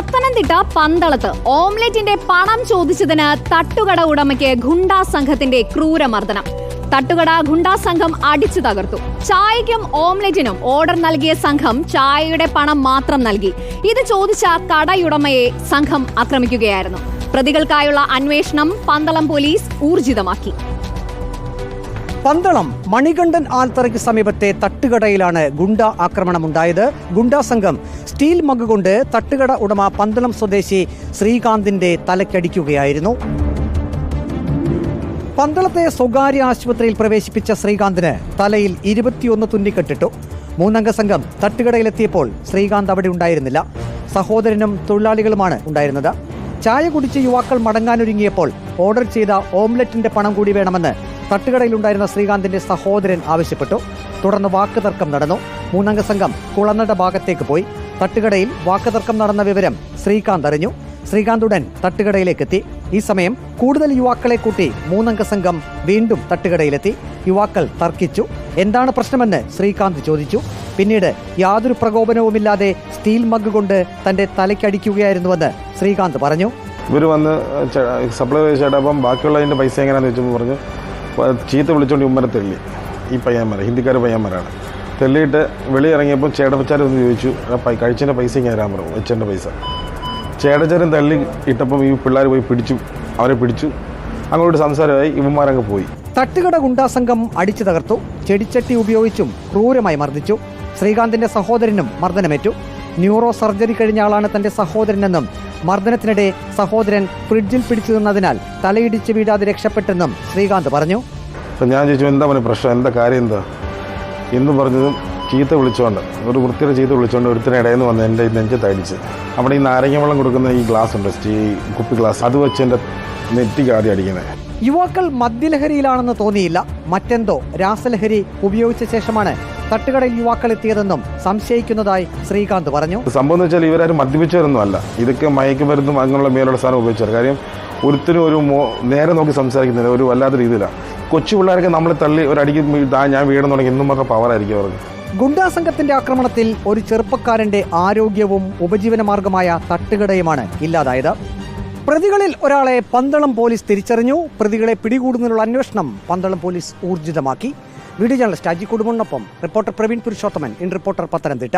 പത്തനംതിട്ട പന്തളത്ത് ഓംലെറ്റിന്റെ പണം ചോദിച്ചതിന് തട്ടുകട ഉടമയ്ക്ക് ഗുണ്ടാ സംഘത്തിന്റെ ക്രൂരമർദ്ദനം. തട്ടുകട ഗുണ്ടാ സംഘം അടിച്ചു തകർത്തു. ചായയ്ക്കും ഓംലെറ്റിനും ഓർഡർ നൽകിയ സംഘം ചായയുടെ പണം മാത്രം നൽകി. ഇത് ചോദിച്ച കടയുടമയെ സംഘം ആക്രമിക്കുകയായിരുന്നു. പ്രതികൾക്കായുള്ള അന്വേഷണം പന്തളം പോലീസ് ഊർജിതമാക്കി. പന്തളം മണികണ്ഠൻ ആൽത്തറയ്ക്ക് സമീപത്തെ തട്ടുകടയിലാണ് ഗുണ്ട ആക്രമണം ആക്രമണമുണ്ടായത്. ഗുണ്ടാ സംഘം സ്റ്റീൽ മഗ് കൊണ്ട് തട്ടുകട ഉടമ പന്തളം സ്വദേശി ശ്രീകാന്തിന്റെ തലക്കടിക്കുകയായിരുന്നു. പന്തളത്തെ സ്വകാര്യ ആശുപത്രിയിൽ പ്രവേശിപ്പിച്ച ശ്രീകാന്തിന് തലയിൽ ഇരുപത്തിയൊന്ന് തുന്നിക്കെട്ടിട്ടു. മൂന്നംഗ സംഘം തട്ടുകടയിലെത്തിയപ്പോൾ ശ്രീകാന്ത് അവിടെ ഉണ്ടായിരുന്നില്ല. സഹോദരനും തൊഴിലാളികളുമാണ് ഉണ്ടായിരുന്നത്. ചായ കുടിച്ച് യുവാക്കൾ മടങ്ങാനൊരുങ്ങിയപ്പോൾ ഓർഡർ ചെയ്ത ഓംലറ്റിന്റെ പണം കൂടി വേണമെന്ന് തട്ടുകടയിലുണ്ടായിരുന്ന ശ്രീകാന്തിന്റെ സഹോദരൻ ആവശ്യപ്പെട്ടു. തുടർന്ന് വാക്കുതർക്കം നടന്നു. മൂന്നംഗ സംഘം കുളനട ഭാഗത്തേക്ക് പോയി. തട്ടുകടയിൽ വാക്കുതർക്കം നടന്ന വിവരം ശ്രീകാന്ത് അറിഞ്ഞു. ശ്രീകാന്ത് ഉടൻ തട്ടുകടയിലേക്കെത്തി. ഈ സമയം കൂടുതൽ യുവാക്കളെ കൂട്ടി മൂന്നംഗ സംഘം വീണ്ടും തട്ടുകടയിലെത്തി. യുവാക്കൾ തർക്കിച്ചു. എന്താണ് പ്രശ്നമെന്ന് ശ്രീകാന്ത് ചോദിച്ചു. പിന്നീട് യാതൊരു പ്രകോപനവുമില്ലാതെ സ്റ്റീൽ മഗ് കൊണ്ട് തന്റെ തലയ്ക്കടിക്കുകയായിരുന്നുവെന്ന് ശ്രീകാന്ത് പറഞ്ഞു. ഇവർ വന്ന് സപ്ലൈ ചേട്ടാ അപ്പം ബാക്കിയുള്ളതിന്റെ പൈസ എങ്ങനെയാണെന്ന് ചോദിച്ചപ്പോൾ പറഞ്ഞു. ചീത്ത വിളിച്ചുകൊണ്ട് ഉമ്മനെ തെള്ളി. ഈ പയ്യന്മാരെ ഹിന്ദിക്കാർ പയ്യന്മാരാണ്. തെള്ളിയിട്ട് വെളി ഇറങ്ങിയപ്പോൾ ചേട്ടപ്പച്ചാർ ഒന്ന് ചോദിച്ചു കഴിച്ചതിന്റെ പൈസ ഇങ്ങനെ തരാൻ പറഞ്ഞു വെച്ചതിന്റെ പൈസ. ചേടച്ചാരൻ തള്ളി ഇട്ടപ്പം ഈ പിള്ളേർ പോയി പിടിച്ചു അവരെ പിടിച്ചു. അങ്ങോട്ട് സംസാരമായി ഇവന്മാരങ്ങ് പോയി. തട്ടുകട ഗുണ്ടാസംഘം അടിച്ചു തകർത്തു ചെടിച്ചട്ടി ഉപയോഗിച്ചും ക്രൂരമായി മർദ്ദിച്ചു. ശ്രീകാന്തിന്റെ സഹോദരനും മർദ്ദനമേറ്റു. ന്യൂറോ സർജറി കഴിഞ്ഞ ആളാണ് തന്റെ സഹോദരനെന്നും മർദ്ദനത്തിനിടെ സഹോദരൻ ഫ്രിഡ്ജിൽ പിടിച്ചു നിന്നതിനാൽ തലയിടിച്ച് വീഴാതെ രക്ഷപ്പെട്ടെന്നും ശ്രീകാന്ത് പറഞ്ഞു. അപ്പം ഞാൻ ചോദിച്ചു എന്താ പറയുക പ്രശ്നം? എന്താ കാര്യം എന്താ? എന്ന് പറഞ്ഞതും ചീത്ത വിളിച്ചുകൊണ്ട് ഒരു വൃത്തിയുടെ ചീത്ത വിളിച്ചുകൊണ്ട് ഒരുത്തിന് ഇടയിൽ വന്ന് എന്റെ നെഞ്ചത്ത് അടിച്ച് അവിടെ ഈ നാരങ്ങ വെള്ളം കൊടുക്കുന്ന ഈ ഗ്ലാസ് ഉണ്ട് സ്റ്റീ കുപ്പി ഗ്ലാസ്. അത് വെച്ച് എന്റെ നെറ്റി ആദ്യം അടിക്കുന്നത് യുവാക്കൾ മദ്യലഹരിയിലാണെന്ന് തോന്നിയില്ല. മറ്റെന്തോ രാസലഹരി ഉപയോഗിച്ച ശേഷമാണ് തട്ടുകടയിൽ യുവാക്കൾ എത്തിയതെന്നും സംശയിക്കുന്നതായി ശ്രീകാന്ത് പറഞ്ഞു. സംഭവം എന്ന് വെച്ചാൽ ഇവരാരും മദ്യപിച്ചവരൊന്നും അല്ല ഇതൊക്കെ മയക്കുമരുന്നും അങ്ങനെയുള്ള മേലുള്ള സാധനം ഉപയോഗിച്ചു കാര്യം ഒരുത്തിനും ഒരു നേരെ നോക്കി സംസാരിക്കുന്നില്ല. ഒരു വല്ലാത്ത രീതിയിലാണ് കൊച്ചു പിള്ളേരൊക്കെ നമ്മളെ തള്ളി ഒരടിക്ക് ഞാൻ ഞാൻ വീടെന്നുണ്ടെങ്കിൽ എന്നും മാത്രം പവറായിരിക്കും അവർക്ക്. ഗുണ്ടാ സംഘത്തിന്റെ ആക്രമണത്തിൽ ഒരു ചെറുപ്പക്കാരന്റെ ആരോഗ്യവും ഉപജീവന മാർഗമായ തട്ടുകടയുമാണ് ഇല്ലാതായത്. പ്രതികളിൽ ഒരാളെ പന്തളം പോലീസ് തിരിച്ചറിഞ്ഞു. പ്രതികളെ പിടികൂടുന്നതിനുള്ള അന്വേഷണം പന്തളം പോലീസ് ഊർജിതമാക്കി. വീഡിയോ ജേർണലിസ്റ്റ് അജി കുടുംബനൊപ്പം reporter Praveen Purushothaman. In reporter Pathanamthitta.